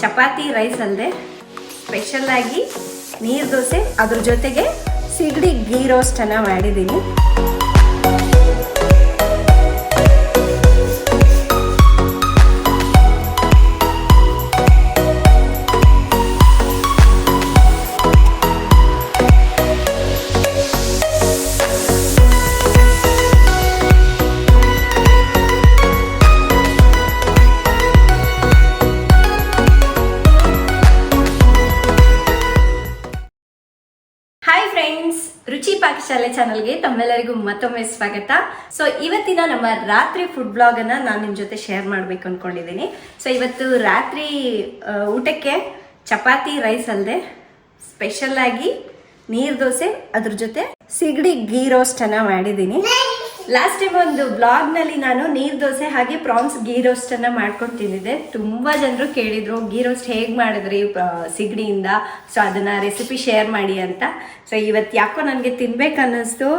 Chapati rice ಅಲ್ಲದೆ special ಆಗಿ ನೀರು ದೋಸೆ. ಅದ್ರ ಜೊತೆಗೆ ಸಿಗಡಿ ಗೀ ರೋಸ್ಟನ್ನು ಮಾಡಿದ್ದೀನಿ ಪಾಕಶಾಲೆ ಚಾನಲ್ಗೆ ತಮ್ಮೆಲ್ಲರಿಗೂ ಮತ್ತೊಮ್ಮೆ ಸ್ವಾಗತ. ಸೊ ಇವತ್ತಿನ ನಮ್ಮ ರಾತ್ರಿ ಫುಡ್ ಬ್ಲಾಗ್ ಅನ್ನ ನಾನು ನಿಮ್ಮ ಜೊತೆ ಶೇರ್ ಮಾಡ್ಬೇಕು ಅನ್ಕೊಂಡಿದ್ದೀನಿ ಸೊ ಇವತ್ತು ರಾತ್ರಿ ಊಟಕ್ಕೆ ಚಪಾತಿ ರೈಸ್ ಅಲ್ಲದೆ ಸ್ಪೆಷಲ್ ಆಗಿ ನೀರ್ ದೋಸೆ, ಅದ್ರ ಜೊತೆ ಸಿಗಡಿ ಗೀ ರೋಸ್ಟ್ ಅನ್ನ ಮಾಡಿದ್ದೀನಿ ಲಾಸ್ಟ್ ಟೈಮ್ ಒಂದು ಬ್ಲಾಗ್ನಲ್ಲಿ ನಾನು ನೀರ್ ದೋಸೆ ಹಾಗೆ ಪ್ರಾನ್ಸ್ ಗೀ ರೋಸ್ಟ್ ಅನ್ನ ಮಾಡ್ಕೊಂಡು ತಿಂದಿದ್ದೆ. ತುಂಬಾ ಜನರು ಕೇಳಿದ್ರು ಗೀ ರೋಸ್ಟ್ ಹೇಗ್ ಮಾಡಿದ್ರಿ ಸಿಗಡಿಯಿಂದ? ಸೊ ಅದನ್ನ ರೆಸಿಪಿ ಶೇರ್ ಮಾಡಿ ಅಂತ. ಸೊ ಇವತ್ತು ಯಾಕೋ ನನಗೆ ತಿನ್ಬೇಕು ಅನ್ನಿಸ್ತು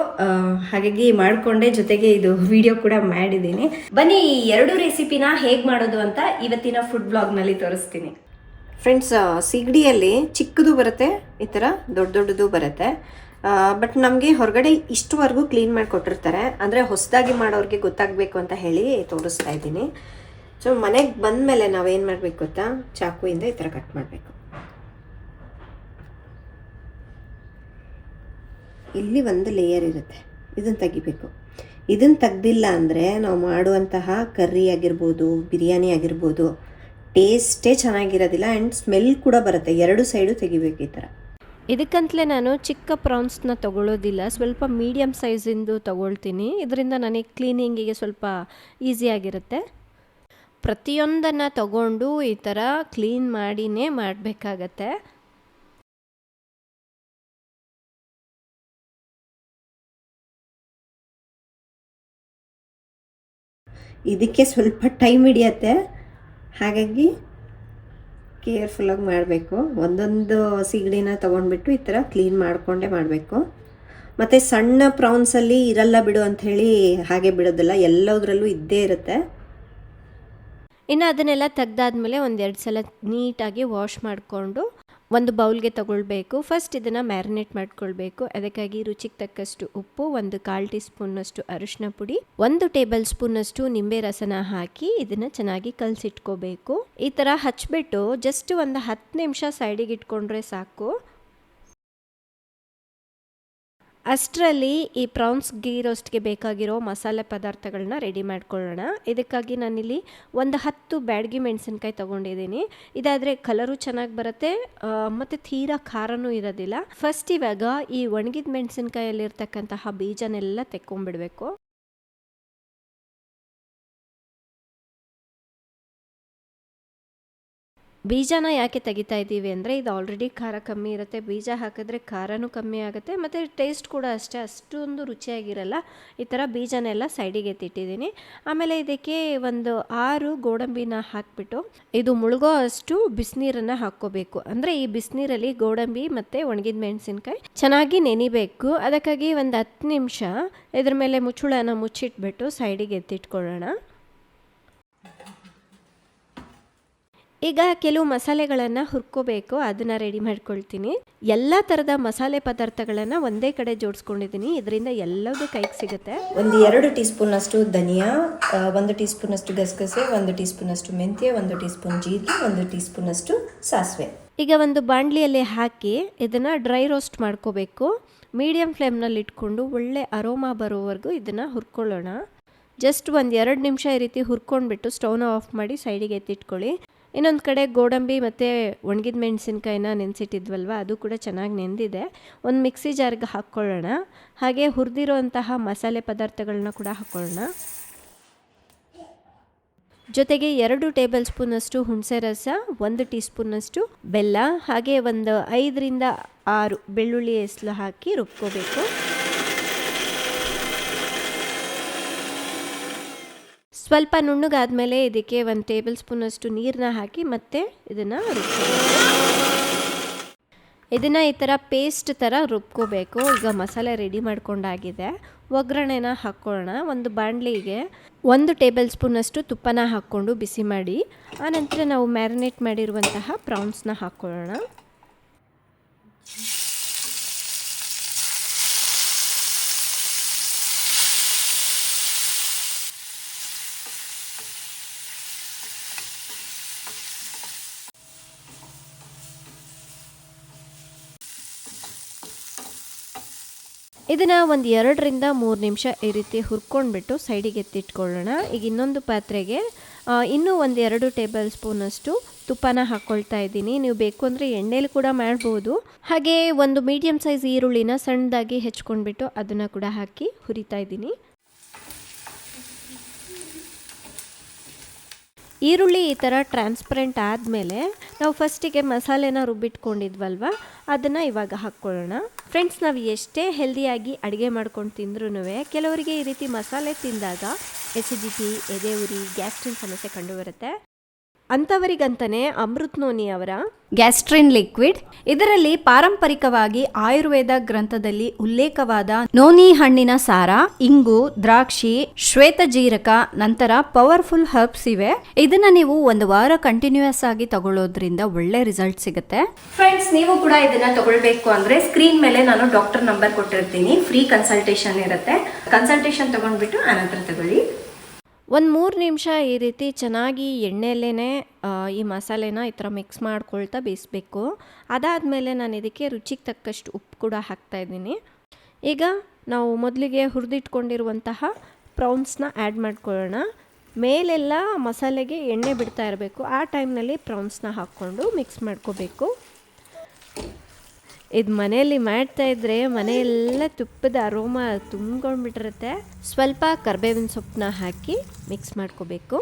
ಹಾಗಾಗಿ ಮಾಡ್ಕೊಂಡೆ. ಜೊತೆಗೆ ಇದು ವಿಡಿಯೋ ಕೂಡ ಮಾಡಿದ್ದೀನಿ. ಬನ್ನಿ, ಈ ಎರಡು ರೆಸಿಪಿನ ಹೇಗ್ ಮಾಡೋದು ಅಂತ ಇವತ್ತಿನ ಫುಡ್ ಬ್ಲಾಗ್ನಲ್ಲಿ ತೋರಿಸ್ತೀನಿ. ಫ್ರೆಂಡ್ಸ್ ಸಿಗಡಿಯಲ್ಲಿ ಚಿಕ್ಕದು ಬರುತ್ತೆ, ಈ ಥರ ದೊಡ್ಡ ದೊಡ್ಡದು ಬರುತ್ತೆ. ಬಟ್ ನಮಗೆ ಹೊರಗಡೆ ಇಷ್ಟುವರೆಗೂ ಕ್ಲೀನ್ ಮಾಡಿ ಕೊಟ್ಟಿರ್ತಾರೆ. ಅಂದರೆ ಹೊಸದಾಗಿ ಮಾಡೋರಿಗೆ ಗೊತ್ತಾಗಬೇಕು ಅಂತ ಹೇಳಿ ತೋರಿಸ್ತಾ ಇದ್ದೀನಿ. ಸೊ ಮನೆಗೆ ಬಂದ ಮೇಲೆ ನಾವೇನು ಮಾಡಬೇಕು ಗೊತ್ತಾ? ಚಾಕುವಿಂದ ಈ ಥರ ಕಟ್ ಮಾಡಬೇಕು. ಇಲ್ಲಿ ಒಂದು ಲೇಯರ್ ಇರುತ್ತೆ. ಇದನ್ನು ತೆಗಿಬೇಕು. ಇದನ್ನು ತೆಗ್ದಿಲ್ಲ ಅಂದರೆ ನಾವು ಮಾಡುವಂತಹ ಕರ್ರಿ ಆಗಿರ್ಬೋದು, ಬಿರಿಯಾನಿ ಆಗಿರ್ಬೋದು ಟೇಸ್ಟೇ ಚೆನ್ನಾಗಿರೋದಿಲ್ಲ ಆ್ಯಂಡ್ ಸ್ಮೆಲ್ ಕೂಡ ಬರುತ್ತೆ. ಎರಡು ಸೈಡು ತೆಗಿಬೇಕು ಈ ಥರ ಇದಕ್ಕಂತಲೇ ನಾನು ಚಿಕ್ಕ ಪ್ರಾನ್ಸ್ನ ತಗೊಳ್ಳೋದಿಲ್ಲ ಸ್ವಲ್ಪ ಮೀಡಿಯಮ್ ಸೈಜಿಂದು ತೊಗೊಳ್ತೀನಿ. ಇದರಿಂದ ನನಗೆ ಕ್ಲೀನಿಂಗಿಗೆ ಸ್ವಲ್ಪ ಈಸಿಯಾಗಿರುತ್ತೆ ಪ್ರತಿಯೊಂದನ್ನು ತಗೊಂಡು ಈ ಥರ ಕ್ಲೀನ್ ಮಾಡಿನೇ ಮಾಡಬೇಕಾಗತ್ತೆ. ಇದಕ್ಕೆ ಸ್ವಲ್ಪ ಟೈಮ್ ಹಿಡಿಯತ್ತೆ. ಹಾಗಾಗಿ ಕೇರ್ಫುಲ್ಲಾಗಿ ಮಾಡಬೇಕು. ಒಂದೊಂದು ಸಿಗಡಿನ ತೊಗೊಂಡ್ಬಿಟ್ಟು ಈ ಥರ ಕ್ಲೀನ್ ಮಾಡಿಕೊಂಡೇ ಮಾಡಬೇಕು. ಮತ್ತು ಸಣ್ಣ ಪ್ರಾನ್ಸಲ್ಲಿ ಇರಲ್ಲ ಬಿಡು ಅಂಥೇಳಿ ಹಾಗೆ ಬಿಡೋದಿಲ್ಲ, ಎಲ್ಲದರಲ್ಲೂ ಇದ್ದೇ ಇರುತ್ತೆ. ಇನ್ನು ಅದನ್ನೆಲ್ಲ ತೆಗ್ದಾದ್ಮೇಲೆ ಒಂದೆರಡು ಸಲ ನೀಟಾಗಿ ವಾಶ್ ಮಾಡಿಕೊಂಡು ಒಂದು ಬೌಲ್ಗೆ ತಗೊಳ್ಬೇಕು. ಫಸ್ಟ್ ಇದನ್ನು ಮ್ಯಾರಿನೇಟ್ ಮಾಡ್ಕೊಳ್ಬೇಕು. ಅದಕ್ಕಾಗಿ ರುಚಿಗೆ ತಕ್ಕಷ್ಟು ಉಪ್ಪು, ಒಂದು ಕಾಲು ಟೀ ಸ್ಪೂನ್ನಷ್ಟು ಅರಿಶಿನ ಪುಡಿ, ಒಂದು ಟೇಬಲ್ ಸ್ಪೂನಷ್ಟು ನಿಂಬೆ ರಸನ ಹಾಕಿ ಇದನ್ನು ಚೆನ್ನಾಗಿ ಕಲಸಿಟ್ಕೋಬೇಕು. ಈ ಥರ ಹಚ್ಬಿಟ್ಟು ಜಸ್ಟ್ ಒಂದು ಹತ್ತು ನಿಮಿಷ ಸೈಡಿಗೆ ಇಟ್ಕೊಂಡ್ರೆ ಸಾಕು. ಅಷ್ಟರಲ್ಲಿ ಈ ಪ್ರಾನ್ಸ್ ಗೀ ರೋಸ್ಟ್ಗೆ ಬೇಕಾಗಿರೋ ಮಸಾಲೆ ಪದಾರ್ಥಗಳನ್ನ ರೆಡಿ ಮಾಡ್ಕೊಳ್ಳೋಣ. ಇದಕ್ಕಾಗಿ ನಾನಿಲ್ಲಿ ಒಂದು ಹತ್ತು ಬ್ಯಾಡ್ಗಿ ಮೆಣಸಿನ್ಕಾಯಿ ತೊಗೊಂಡಿದ್ದೀನಿ. ಇದಾದರೆ ಕಲರು ಚೆನ್ನಾಗಿ ಬರುತ್ತೆ ಮತ್ತು ತೀರಾ ಖಾರನೂ ಇರೋದಿಲ್ಲ. ಫಸ್ಟ್ ಇವಾಗ ಈ ಒಣಗಿದ ಮೆಣಸಿನ್ಕಾಯಲ್ಲಿರ್ತಕ್ಕಂತಹ ಬೀಜನೆಲ್ಲ ತೆಕ್ಕೊಂಡ್ಬಿಡ್ಬೇಕು. ಬೀಜನ ಯಾಕೆ ತೆಗಿತಾ ಇದ್ದೀವಿ ಅಂದರೆ ಇದು ಆಲ್ರೆಡಿ ಖಾರ ಕಮ್ಮಿ ಇರುತ್ತೆ. ಬೀಜ ಹಾಕಿದ್ರೆ ಖಾರನೂ ಕಮ್ಮಿ ಆಗುತ್ತೆ. ಮತ್ತು ಟೇಸ್ಟ್ ಕೂಡ ಅಷ್ಟೇ, ಅಷ್ಟೊಂದು ರುಚಿಯಾಗಿರಲ್ಲ. ಈ ಥರ ಬೀಜನೆಲ್ಲ ಸೈಡಿಗೆ ಎತ್ತಿಟ್ಟಿದ್ದೀನಿ ಆಮೇಲೆ ಇದಕ್ಕೆ ಒಂದು ಆರು ಗೋಡಂಬಿನ ಹಾಕಿಬಿಟ್ಟು, ಇದು ಮುಳುಗೋ ಅಷ್ಟು ಬಿಸಿನೀರನ್ನು ಹಾಕ್ಕೋಬೇಕು. ಅಂದರೆ ಈ ಬಿಸಿನೀರಲ್ಲಿ ಗೋಡಂಬಿ ಮತ್ತು ಒಣಗಿದ ಮೆಣಸಿನ್ಕಾಯಿ ಚೆನ್ನಾಗಿ ನೆನಿಬೇಕು. ಅದಕ್ಕಾಗಿ ಒಂದು ಹತ್ತು ನಿಮಿಷ ಇದ್ರ ಮೇಲೆ ಮುಚ್ಚುಳನ ಮುಚ್ಚಿಟ್ಬಿಟ್ಟು ಸೈಡಿಗೆ ಎತ್ತಿಟ್ಕೊಳ್ಳೋಣ. ಈಗ ಕೆಲವು ಮಸಾಲೆಗಳನ್ನು ಹುರ್ಕೋಬೇಕು ಅದನ್ನು ರೆಡಿ ಮಾಡ್ಕೊಳ್ತೀನಿ. ಎಲ್ಲ ಥರದ ಮಸಾಲೆ ಪದಾರ್ಥಗಳನ್ನು ಒಂದೇ ಕಡೆ ಜೋಡಿಸ್ಕೊಂಡಿದ್ದೀನಿ ಇದರಿಂದ ಎಲ್ಲದೂ ಕೈಗೆ ಸಿಗುತ್ತೆ. ಒಂದು ಎರಡು ಟೀ ಸ್ಪೂನಷ್ಟು ಧನಿಯಾ ಒಂದು ಟೀ ಸ್ಪೂನಷ್ಟು ಗಸಗಸೆ ಒಂದು ಟೀ ಸ್ಪೂನಷ್ಟು ಮೆಂತ್ಯ ಒಂದು ಟೀ ಸ್ಪೂನ್ ಜೀರಿಗೆ ಒಂದು ಟೀ ಸ್ಪೂನಷ್ಟು ಸಾಸಿವೆ. ಈಗ ಒಂದು ಬಾಣಲಿಯಲ್ಲಿ ಹಾಕಿ ಇದನ್ನು ಡ್ರೈ ರೋಸ್ಟ್ ಮಾಡ್ಕೋಬೇಕು. ಮೀಡಿಯಮ್ ಫ್ಲೇಮ್ನಲ್ಲಿ ಇಟ್ಕೊಂಡು ಒಳ್ಳೆ ಅರೋಮಾ ಬರೋವರೆಗೂ ಇದನ್ನು ಹುರ್ಕೊಳ್ಳೋಣ. ಜಸ್ಟ್ ಒಂದು ಎರಡು ನಿಮಿಷ ಈ ರೀತಿ ಹುರ್ಕೊಂಡ್ಬಿಟ್ಟು ಸ್ಟವ್ನ ಆಫ್ ಮಾಡಿ ಸೈಡಿಗೆ ಎತ್ತಿಟ್ಕೊಳ್ಳಿ. ಇನ್ನೊಂದು ಕಡೆ ಗೋಡಂಬಿ ಮತ್ತು ಒಣಗಿದ ಮೆಣಸಿನ್ಕಾಯಿನ ನೆನೆಸಿಟ್ಟಿದ್ವಲ್ವ, ಅದು ಕೂಡ ಚೆನ್ನಾಗಿ ನೆಂದಿದೆ. ಒಂದು ಮಿಕ್ಸಿ ಜಾರ್ಗೆ ಹಾಕ್ಕೊಳ್ಳೋಣ. ಹಾಗೆ ಹುರಿದಿರೋಂತಹ ಮಸಾಲೆ ಪದಾರ್ಥಗಳನ್ನ ಕೂಡ ಹಾಕ್ಕೊಳ್ಳೋಣ. ಜೊತೆಗೆ ಎರಡು ಟೇಬಲ್ ಸ್ಪೂನಷ್ಟು ಹುಣಸೆ ರಸ, ಒಂದು ಟೀ ಸ್ಪೂನಷ್ಟು ಬೆಲ್ಲ, ಹಾಗೆ ಒಂದು ಐದರಿಂದ ಆರು ಬೆಳ್ಳುಳ್ಳಿ ಹೆಸಲು ಹಾಕಿ ರುಬ್ಕೋಬೇಕು. ಸ್ವಲ್ಪ ನುಣ್ಣಗಾದ್ಮೇಲೆ ಇದಕ್ಕೆ ಒಂದು ಟೇಬಲ್ ಸ್ಪೂನಷ್ಟು ನೀರನ್ನ ಹಾಕಿ ಮತ್ತೆ ಇದನ್ನು ಇದನ್ನು ಈ ಥರ ಪೇಸ್ಟ್ ಥರ ರುಬ್ಕೋಬೇಕು. ಈಗ ಮಸಾಲೆ ರೆಡಿ ಮಾಡ್ಕೊಂಡಾಗಿದೆ. ಒಗ್ಗರಣೆನ ಹಾಕ್ಕೊಳ್ಳೋಣ. ಒಂದು ಬಾಣಲಿಗೆ ಒಂದು ಟೇಬಲ್ ಸ್ಪೂನಷ್ಟು ತುಪ್ಪನ ಹಾಕ್ಕೊಂಡು ಬಿಸಿ ಮಾಡಿ, ಆನಂತರ ನಾವು ಮ್ಯಾರಿನೇಟ್ ಮಾಡಿರುವಂತಹ ಪ್ರಾನ್ಸ್ನ ಹಾಕ್ಕೊಳ್ಳೋಣ. ಇದನ್ನು ಒಂದು ಎರಡರಿಂದ ಮೂರು ನಿಮಿಷ ಈ ರೀತಿ ಹುರ್ಕೊಂಡ್ಬಿಟ್ಟು ಸೈಡಿಗೆ ಎತ್ತಿಟ್ಕೊಳ್ಳೋಣ. ಈಗ ಇನ್ನೊಂದು ಪಾತ್ರೆಗೆ ಇನ್ನೂ ಒಂದು ಎರಡು ಟೇಬಲ್ ಸ್ಪೂನಷ್ಟು ತುಪ್ಪನ ಹಾಕ್ಕೊಳ್ತಾ ಇದ್ದೀನಿ. ನೀವು ಬೇಕು ಅಂದರೆ ಎಣ್ಣೆಲಿ ಕೂಡ ಮಾಡ್ಬೋದು. ಹಾಗೆ ಒಂದು ಮೀಡಿಯಮ್ ಸೈಜ್ ಈರುಳ್ಳಿನ ಸಣ್ಣದಾಗಿ ಹೆಚ್ಕೊಂಡ್ಬಿಟ್ಟು ಅದನ್ನು ಕೂಡ ಹಾಕಿ ಹುರಿತಾ ಇದ್ದೀನಿ. ಈರುಳ್ಳಿ ಈ ಥರ ಟ್ರಾನ್ಸ್ಪರೆಂಟ್ ಆದಮೇಲೆ ನಾವು ಫಸ್ಟಿಗೆ ಮಸಾಲೆನ ರುಬ್ಬಿಟ್ಕೊಂಡಿದ್ವಲ್ವ? ಅದನ್ನು ಇವಾಗ ಹಾಕ್ಕೊಳ್ಳೋಣ. ಫ್ರೆಂಡ್ಸ್ ನಾವು ಎಷ್ಟೇ ಹೆಲ್ದಿಯಾಗಿ ಅಡುಗೆ ಮಾಡ್ಕೊಂಡು ತಿಂದ್ರೂ ಕೆಲವರಿಗೆ ಈ ರೀತಿ ಮಸಾಲೆ ತಿಂದಾಗ ಎಸಿಡಿಟಿ ಎದೆ ಉರಿ ಗ್ಯಾಸ್ಟ್ರಿನ್ ಸಮಸ್ಯೆ ಕಂಡುಬರುತ್ತೆ. ಅಂಥವರಿಗಂತಾನೆ ಅಮೃತ್ ನೋನಿ ಅವರ ಗ್ಯಾಸ್ಟ್ರಿನ್ ಲಿಕ್ವಿಡ್. ಇದರಲ್ಲಿ ಪಾರಂಪರಿಕವಾಗಿ ಆಯುರ್ವೇದ ಗ್ರಂಥದಲ್ಲಿ ಉಲ್ಲೇಖವಾದ ನೋನಿ ಹಣ್ಣಿನ ಸಾರ ಇಂಗು ದ್ರಾಕ್ಷಿ ಶ್ವೇತ ಜೀರಕ ನಂತರ ಪವರ್ಫುಲ್ ಹರ್ಬ್ಸ್ ಇವೆ. ಇದನ್ನ ನೀವು ಒಂದು ವಾರ ಕಂಟಿನ್ಯೂಸ್ ಆಗಿ ತಗೊಳ್ಳೋದ್ರಿಂದ ಒಳ್ಳೆ ರಿಸಲ್ಟ್ ಸಿಗುತ್ತೆ. ಫ್ರೆಂಡ್ಸ್ ನೀವು ಕೂಡ ಇದನ್ನ ತಗೊಳ್ಬೇಕು ಅಂದ್ರೆ ಸ್ಕ್ರೀನ್ ಮೇಲೆ ನಾನು ಡಾಕ್ಟರ್ ನಂಬರ್ ಕೊಟ್ಟಿರ್ತೀನಿ. ಫ್ರೀ ಕನ್ಸಲ್ಟೇಷನ್ ಇರುತ್ತೆ. ಕನ್ಸಲ್ಟೇಷನ್ ತಗೊಂಡ್ಬಿಟ್ಟು ಆನಂತರ ತಗೊಳ್ಳಿ. ಒಂದು ಮೂರು ನಿಮಿಷ ಈ ರೀತಿ ಚೆನ್ನಾಗಿ ಎಣ್ಣೆಯಲ್ಲೇ ಈ ಮಸಾಲೆನ ಈ ಥರ ಮಿಕ್ಸ್ ಮಾಡ್ಕೊಳ್ತಾ ಬೇಯಿಸ್ಬೇಕು. ಅದಾದಮೇಲೆ ನಾನು ಇದಕ್ಕೆ ರುಚಿಗೆ ತಕ್ಕಷ್ಟು ಉಪ್ಪು ಕೂಡ ಹಾಕ್ತಾ ಇದ್ದೀನಿ. ಈಗ ನಾವು ಮೊದಲಿಗೆ ಹುರಿದಿಟ್ಕೊಂಡಿರುವಂತಹ ಪ್ರೌನ್ಸ್ನ ಆ್ಯಡ್ ಮಾಡ್ಕೊಳ್ಳೋಣ. ಮೇಲೆಲ್ಲ ಮಸಾಲೆಗೆ ಎಣ್ಣೆ ಬಿಡ್ತಾ ಇರಬೇಕು. ಆ ಟೈಮ್ನಲ್ಲಿ ಪ್ರೌನ್ಸ್ನ ಹಾಕ್ಕೊಂಡು ಮಿಕ್ಸ್ ಮಾಡ್ಕೋಬೇಕು. ಇದು ಮನೆಯಲ್ಲಿ ಮಾಡ್ತಾ ಇದ್ರೆ ಮನೆಯೆಲ್ಲ ತುಪ್ಪದ ಅರೋಮ ತುಂಬ್ಕೊಂಡ್ಬಿಟ್ಟಿರುತ್ತೆ. ಸ್ವಲ್ಪ ಕರ್ಬೇವಿನ ಸೊಪ್ಪನ್ನ ಹಾಕಿ ಮಿಕ್ಸ್ ಮಾಡ್ಕೋಬೇಕು.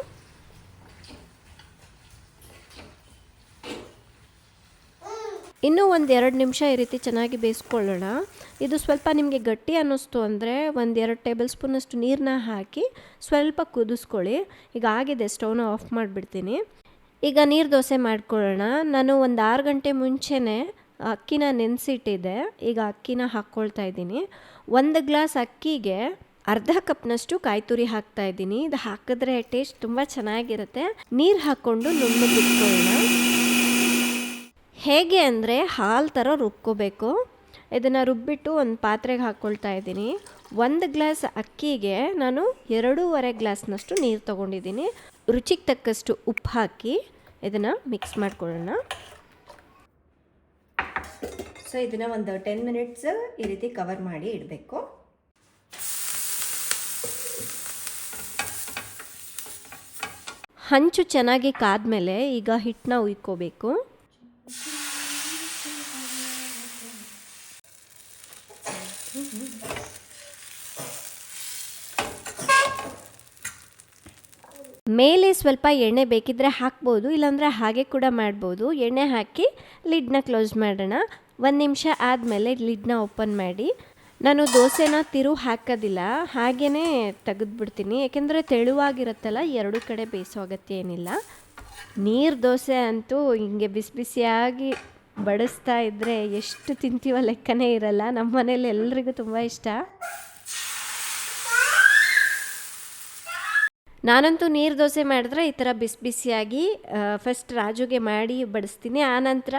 ಇನ್ನೂ ಒಂದು ಎರಡು ನಿಮಿಷ ಈ ರೀತಿ ಚೆನ್ನಾಗಿ ಬೇಯಿಸ್ಕೊಳ್ಳೋಣ. ಇದು ಸ್ವಲ್ಪ ನಿಮಗೆ ಗಟ್ಟಿ ಅನ್ನಿಸ್ತು ಅಂದರೆ ಒಂದು ಎರಡು ಟೇಬಲ್ ಸ್ಪೂನಷ್ಟು ನೀರನ್ನ ಹಾಕಿ ಸ್ವಲ್ಪ ಕುದಿಸ್ಕೊಳ್ಳಿ. ಈಗ ಆಗಿದೆ, ಸ್ಟವ್ನ ಆಫ್ ಮಾಡಿಬಿಡ್ತೀನಿ. ಈಗ ನೀರು ದೋಸೆ ಮಾಡ್ಕೊಳ್ಳೋಣ. ನಾನು ಒಂದು ಆರು ಗಂಟೆ ಮುಂಚೆನೇ ಅಕ್ಕಿನ ನೆನೆಸಿಟ್ಟಿದ್ದೆ ಈಗ ಅಕ್ಕಿನ ಹಾಕ್ಕೊಳ್ತಾ ಇದ್ದೀನಿ. ಒಂದು ಗ್ಲಾಸ್ ಅಕ್ಕಿಗೆ ಅರ್ಧ ಕಪ್ನಷ್ಟು ಕಾಯಿ ತುರಿ ಹಾಕ್ತಾ ಇದ್ದೀನಿ. ಇದು ಹಾಕಿದ್ರೆ ಟೇಸ್ಟ್ ತುಂಬ ಚೆನ್ನಾಗಿರುತ್ತೆ. ನೀರು ಹಾಕ್ಕೊಂಡು ನುಣ್ಣು ಬಿಟ್ಕೊಳ್ಳೋಣ ಹೇಗೆ ಅಂದರೆ ಹಾಲು ಥರ ರುಬ್ಕೋಬೇಕು. ಇದನ್ನು ರುಬ್ಬಿಟ್ಟು ಒಂದು ಪಾತ್ರೆಗೆ ಹಾಕ್ಕೊಳ್ತಾ ಇದ್ದೀನಿ. ಒಂದು ಗ್ಲಾಸ್ ಅಕ್ಕಿಗೆ ನಾನು ಎರಡೂವರೆ ಗ್ಲಾಸ್ನಷ್ಟು ನೀರು ತೊಗೊಂಡಿದ್ದೀನಿ. ರುಚಿಗೆ ತಕ್ಕಷ್ಟು ಉಪ್ಪು ಹಾಕಿ ಇದನ್ನು ಮಿಕ್ಸ್ ಮಾಡ್ಕೊಳ್ಳೋಣ. ಸೊ ಇದನ್ನ ಒಂದು ಟೆನ್ ಮಿನಿಟ್ಸ್ ಈ ರೀತಿ ಕವರ್ ಮಾಡಿ ಇಡಬೇಕು. ಹಂಚು ಚೆನ್ನಾಗಿ ಕಾದ್ಮೇಲೆ ಈಗ ಹಿಟ್ಟನ್ನ ಉಯ್ಕೋಬೇಕು. ಮೇಲೆ ಸ್ವಲ್ಪ ಎಣ್ಣೆ ಬೇಕಿದ್ರೆ ಹಾಕ್ಬೋದು, ಇಲ್ಲಾಂದರೆ ಹಾಗೆ ಕೂಡ ಮಾಡ್ಬೋದು. ಎಣ್ಣೆ ಹಾಕಿ ಲಿಡ್ನ ಕ್ಲೋಸ್ ಮಾಡೋಣ. ಒಂದು ನಿಮಿಷ ಆದಮೇಲೆ ಲಿಡ್ನ ಓಪನ್ ಮಾಡಿ. ನಾನು ದೋಸೆನ ತಿರು ಹಾಕೋದಿಲ್ಲ ಹಾಗೇ ತೆಗೆದ್ಬಿಡ್ತೀನಿ. ಯಾಕೆಂದರೆ ತೆಳುವಾಗಿರುತ್ತಲ್ಲ, ಎರಡು ಕಡೆ ಬೇಯಿಸೋ ಅಗತ್ಯ ಏನಿಲ್ಲ. ನೀರು ದೋಸೆ ಅಂತೂ ಹಿಂಗೆ ಬಿಸಿ ಬಿಸಿಯಾಗಿ ಬಡಿಸ್ತಾ ಇದ್ದರೆ ಎಷ್ಟು ತಿಂತೀವೋ ಲೆಕ್ಕನೇ ಇರಲ್ಲ. ನಮ್ಮ ಮನೇಲಿ ಎಲ್ರಿಗೂ ತುಂಬ ಇಷ್ಟ. ನಾನಂತೂ ನೀರು ದೋಸೆ ಮಾಡಿದ್ರೆ ಈ ಥರ ಬಿಸಿ ಬಿಸಿಯಾಗಿ ಫಸ್ಟ್ ರಾಜುಗೆ ಮಾಡಿ ಬಡಿಸ್ತೀನಿ. ಆನಂತರ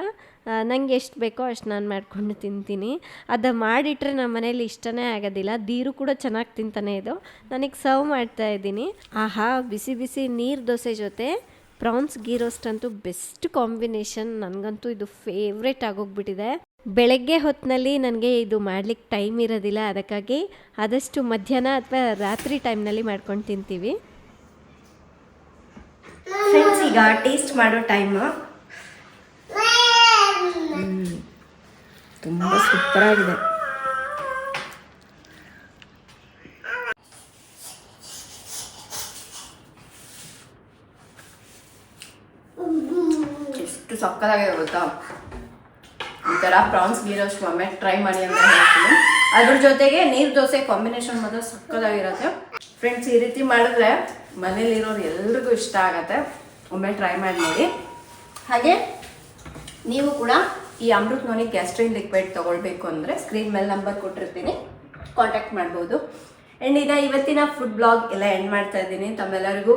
ನನಗೆ ಎಷ್ಟು ಬೇಕೋ ಅಷ್ಟು ನಾನು ಮಾಡಿಕೊಂಡು ತಿಂತೀನಿ. ಅದು ಮಾಡಿಟ್ರೆ ನಮ್ಮ ಮನೇಲಿ ಇಷ್ಟನೇ ಆಗೋದಿಲ್ಲ. ದೀರು ಕೂಡ ಚೆನ್ನಾಗಿ ತಿಂತಾನೆ ಇದು. ನನಗೆ ಸರ್ವ್ ಮಾಡ್ತಾ ಇದ್ದೀನಿ. ಆಹಾ, ಬಿಸಿ ಬಿಸಿ ನೀರು ದೋಸೆ ಜೊತೆ ಪ್ರಾನ್ಸ್ ಗೀ ರೋಸ್ಟ್ ಅಂತೂ ಬೆಸ್ಟ್ ಕಾಂಬಿನೇಷನ್ ನನಗಂತೂ ಇದು ಫೇವ್ರೇಟ್ ಆಗೋಗ್ಬಿಟ್ಟಿದೆ. ಬೆಳಗ್ಗೆ ಹೊತ್ತಿನಲ್ಲಿ ನನಗೆ ಇದು ಮಾಡ್ಲಿಕ್ಕೆ ಟೈಮ್ ಇರೋದಿಲ್ಲ. ಅದಕ್ಕಾಗಿ ಆದಷ್ಟು ಮಧ್ಯಾಹ್ನ ಅಥವಾ ರಾತ್ರಿ ಟೈಮ್ನಲ್ಲಿ ಮಾಡ್ಕೊಂಡು ತಿಂತೀವಿ. ಫ್ರೆಂಡ್ಸ್ ಈಗ ಟೇಸ್ಟ್ ಮಾಡೋ ಟೈಮ್ ತುಂಬ ಸೂಪರ್ ಆಗಿದೆ. ಎಷ್ಟು ಸಕ್ಕತ್ತಾಗಿದೆ ಗೊತ್ತಾ? ಈ ಥರ ಪ್ರಾನ್ಸ್ ಗೀರೋಷ್ಟು ಒಮ್ಮೆ ಟ್ರೈ ಮಾಡಿ ಅಂತ ಹೇಳ್ತೀನಿ. ಅದ್ರ ಜೊತೆಗೆ ನೀರು ದೋಸೆ ಕಾಂಬಿನೇಷನ್ ಮಾತ್ರ ಸಕ್ಕತ್ತಾಗಿರುತ್ತೆ. ಫ್ರೆಂಡ್ಸ್ ಈ ರೀತಿ ಮಾಡಿದ್ರೆ ಮನೇಲಿರೋರು ಎಲ್ರಿಗೂ ಇಷ್ಟ ಆಗತ್ತೆ. ಒಮ್ಮೆ ಟ್ರೈ ಮಾಡಿ ನೋಡಿ. ಹಾಗೆ ನೀವು ಕೂಡ ಈ ಅಮೃತ್ ನೋನಿ ಗ್ಯಾಸ್ಟ್ರಿನ್ ಲಿಕ್ವಿಡ್ ತೊಗೊಳ್ಬೇಕು ಅಂದರೆ ಸ್ಕ್ರೀನ್ ಮೇಲೆ ನಂಬರ್ ಕೊಟ್ಟಿರ್ತೀನಿ. ಕಾಂಟ್ಯಾಕ್ಟ್ ಮಾಡ್ಬೋದು. ಆ್ಯಂಡ್ ಇದ ಇವತ್ತಿನ ಫುಡ್ ಬ್ಲಾಗ್ ಎಲ್ಲ ಎಂಡ್ ಮಾಡ್ತಾ ಇದ್ದೀನಿ. ತಮ್ಮೆಲ್ಲರಿಗೂ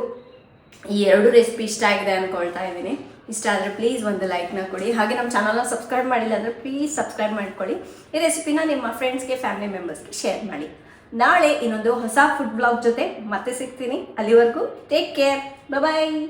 ಈ ಎರಡು ರೆಸಿಪಿ ಇಷ್ಟ ಆಗಿದೆ ಅಂದ್ಕೊಳ್ತಾ ಇದ್ದೀನಿ. ಇಷ್ಟ ಆದರೆ ಪ್ಲೀಸ್ ಒಂದು ಲೈಕ್ನ ಕೊಡಿ. ಹಾಗೆ ನಮ್ಮ ಚಾನಲ್ನ ಸಬ್ಸ್ಕ್ರೈಬ್ ಮಾಡಿಲ್ಲ ಅಂದರೆ ಪ್ಲೀಸ್ ಸಬ್ಸ್ಕ್ರೈಬ್ ಮಾಡ್ಕೊಳ್ಳಿ. ಈ ರೆಸಿಪಿನ ನಿಮ್ಮ ಫ್ರೆಂಡ್ಸ್ಗೆ ಫ್ಯಾಮಿಲಿ ಮೆಂಬರ್ಸ್ಗೆ ಶೇರ್ ಮಾಡಿ. ನಾಳೆ ಇನ್ನೊಂದು ಹೊಸ ಫುಡ್ ಬ್ಲಾಗ್ ಜೊತೆ ಮತ್ತೆ ಸಿಗ್ತೀನಿ. ಅಲ್ಲಿವರೆಗೂ ಟೇಕ್ ಕೇರ್ ಬಾಯ್